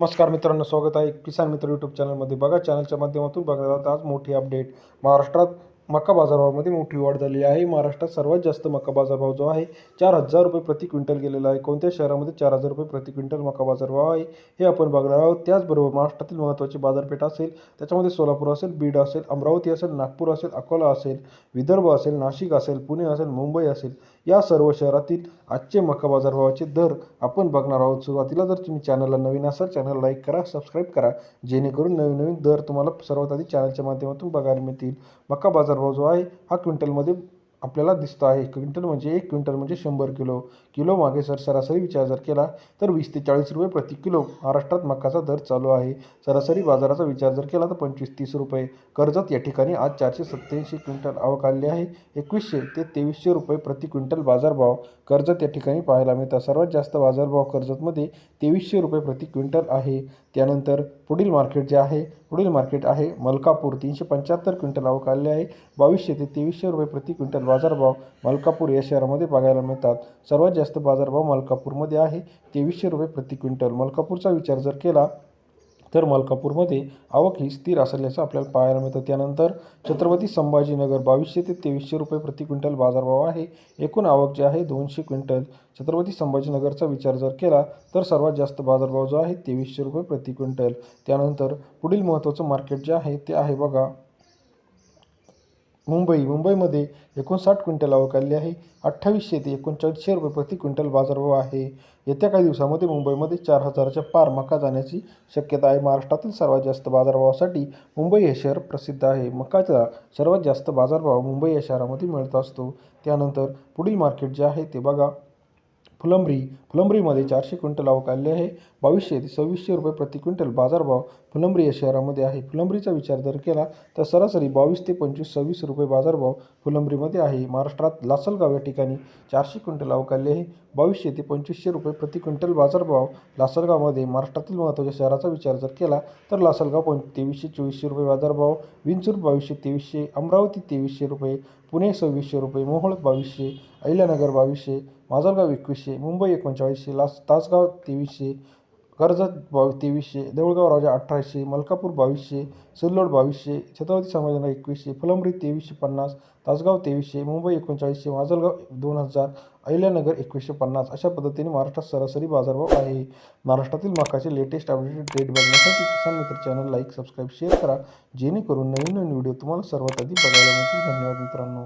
नमस्कार मित्रांनो स्वागत आहे किसान मित्र यूट्यूब चॅनलमध्ये. बघा चॅनलच्या माध्यमातून बघणार आहोत आज मोठी अपडेट महाराष्ट्रात मका बाजारभावामध्ये मोठी वाढ झालेली आहे. महाराष्ट्रात सर्वात जास्त मका बाजारभाव जो आहे चार हजार रुपये प्रति क्विंटल गेलेला आहे. कोणत्या शहरामध्ये चार हजार रुपये प्रति क्विंटल मका बाजारभाव आहे हे आपण बघणार आहोत. त्याचबरोबर महाराष्ट्रातील महत्त्वाची बाजारपेठ असेल त्याच्यामध्ये सोलापूर असेल बीड असेल अमरावती असेल नागपूर असेल अकोला असेल विदर्भ असेल नाशिक असेल पुणे असेल मुंबई असेल या सर्व शहरातील आजचे मका बाजारभावाचे दर आपण बघणार आहोत. सुरुवातीला जर तुम्ही चॅनलला नवीन असाल चॅनल लाईक करा सबस्क्राईब करा. जेणेकरून नवीन नवीन दर तुम्हाला सर्वात आधी चॅनलच्या माध्यमातून बघायला मिळतील. मका बाजारभाव जो आहे हा क्विंटलमध्ये आपल्याला दिसतो आहे. क्विंटल म्हणजे एक क्विंटल म्हणजे शंभर किलो. किलो मागे सर सरासरी विचार जर केला तर वीस ते चाळीस रुपये प्रति किलो महाराष्ट्रात मकाचा दर चालू आहे. सरासरी बाजाराचा विचार जर केला तर पंचवीस तीस रुपये. कर्जत या ठिकाणी आज चारशे सत्त्याऐंशी क्विंटल आवक आली आहे. एकवीसशे ते तेवीसशे रुपये प्रति क्विंटल बाजारभाव कर्जत या ठिकाणी पाहायला मिळतात. सर्वात जास्त बाजारभाव कर्जतमध्ये तेवीसशे रुपये प्रति क्विंटल आहे. त्यानंतर पुढील मार्केट जे आहे पुढील मार्केट आहे मलकापूर. तीनशे पंच्याहत्तर क्विंटल आवक आले आहे. बावीसशे ते तेवीसशे रुपये प्रति क्विंटल बाजारभाव मलकापूर या शहरामध्ये बघायला मिळतात. सर्वात जास्त बाजारभाव मलकापूरमध्ये आहे. तेवीसशे रुपये प्रति क्विंटल. मलकापूरचा विचार जर केला तर मलकापूरमध्ये आवक ही स्थिर असल्याचं आपल्याला पाहायला मिळतं. त्यानंतर छत्रपती संभाजीनगर बावीसशे ते तेवीसशे रुपये प्रति क्विंटल बाजारभाव आहे. एकूण आवक जे आहे दोनशे क्विंटल. छत्रपती संभाजीनगरचा विचार जर केला तर सर्वात जास्त बाजारभाव जो आहे तेवीसशे रुपये प्रति क्विंटल. त्यानंतर पुढील महत्त्वाचं मार्केट जे आहे ते आहे बघा मुंबई मुंबईमध्ये एकोणसाठ क्विंटल आवक आली आहे. अठ्ठावीसशे ते एकोणचाळीसशे रुपये प्रति क्विंटल बाजारभाव आहे. येत्या काही दिवसामध्ये मुंबईमध्ये चार हजाराच्या पार मका जाण्याची शक्यता आहे. महाराष्ट्रातील सर्वात जास्त बाजारभावासाठी मुंबई हे शहर प्रसिद्ध आहे. मकाचा सर्वात जास्त बाजारभाव मुंबई या शहरामध्ये मिळत असतो. त्यानंतर पुढील मार्केट जे आहे ते बघा. फुलंब्री फुलंब्रीमध्ये चारशे क्विंटल आवक आले आहे. बावीसशे ते सव्वीसशे रुपये प्रति क्विंटल बाजारभाव फुलंब्री या शहरामध्ये आहे. फुलंब्रीचा विचार जर केला तर सरासरी बावीस ते पंचवीस सव्वीस रुपये बाजारभाव फुलंब्रीमध्ये आहे. महाराष्ट्रात लासलगाव या ठिकाणी चारशे क्विंटल आवक आले आहे. बावीसशे ते पंचवीसशे रुपये प्रति क्विंटल बाजारभाव लासलगावमध्ये महाराष्ट्रातील महत्त्वाच्या शहराचा विचार जर केला तर लासलगाव पण तेवीसशे चोवीसशे रुपये बाजारभाव विंचूर बावीसशे तेवीसशे अमरावती तेवीसशे रुपये पुणे सव्वीसशे रुपये मोहोळ बावीसशे अहिल्यानगर बावीसशे माजलगाव एकवीसशे मुंबई एकोणचाळीसशे लास तासगाव तेवीसशे कर्जत बावी तेवीसशे देऊळगाव राजा अठराशे मलकापूर बावीसशे सिल्लोड बावीसशे छत्रपती संभाजीनगर एकवीसशे फुलंब्री तेवीसशे पन्नास तासगाव तेवीसशे मुंबई एकोणचाळीसशे माजलगाव दोन हजार अहिल्यानगर एकवीसशे पन्नास अशा पद्धतीने महाराष्ट्रात सरासरी बाजारभाव आहे. महाराष्ट्रातील मकाचे लेटेस्ट अपडेटेड रेट बघण्यासाठी किसान मित्र चॅनल लाईक सबस्क्राईब शेअर करा. जेणेकरून नवीन नवीन व्हिडिओ तुम्हाला सर्वात आधी बघायला मिळतील. धन्यवाद मित्रांनो.